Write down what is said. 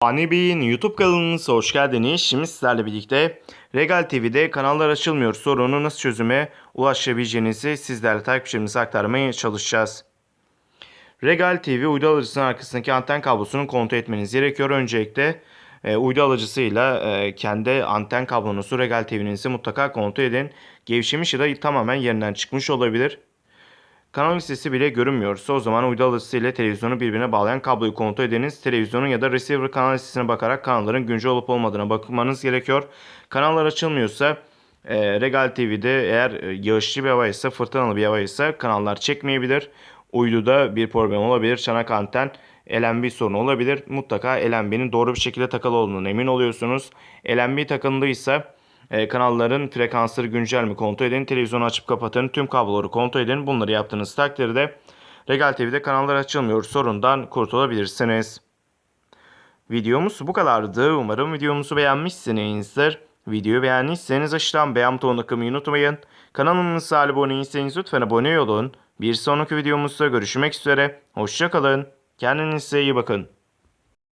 Ani Bey'in YouTube kanalınıza hoş geldiniz. Şimdi sizlerle birlikte Regal TV'de kanallar açılmıyor sorunu nasıl çözüme ulaşabileceğinizi sizlerle takipçilerimize aktarmaya çalışacağız. Regal TV uydu alıcısının arkasındaki anten kablosunu kontrol etmeniz gerekiyor. Öncelikle e, uydu alıcısıyla e, kendi anten kablonuzu Regal TV'nizi mutlaka kontrol edin. Gevşemiş ya da tamamen yerinden çıkmış olabilir. Kanal listesi bile görünmüyorsa o zaman uydu alıcısı ile televizyonu birbirine bağlayan kabloyu kontrol ediniz. Televizyonun ya da receiver kanal listesine bakarak kanalların güncel olup olmadığına bakmanız gerekiyor. Kanallar açılmıyorsa e, Regal TV'de eğer e, yağışlı bir havaysa, fırtınalı bir havaysa kanallar çekmeyebilir. Uyduda bir problem olabilir. Çanak anten LNB sorunu olabilir. Mutlaka LNB'nin doğru bir şekilde takılı olduğunu emin oluyorsunuz. LNB takıldıysa e, kanalların frekansları güncel mi kontrol edin. Televizyonu açıp kapatın. Tüm kabloları kontrol edin. Bunları yaptığınız takdirde Regal TV'de kanallar açılmıyor sorundan kurtulabilirsiniz. Videomuz bu kadardı. Umarım videomuzu beğenmişsinizdir. Videoyu beğendiyseniz aşağıdan beğen butonuna kılmayı unutmayın. Kanalımıza abone değilseniz lütfen abone olun. Bir sonraki videomuzda görüşmek üzere. Hoşçakalın. Kendinize iyi bakın.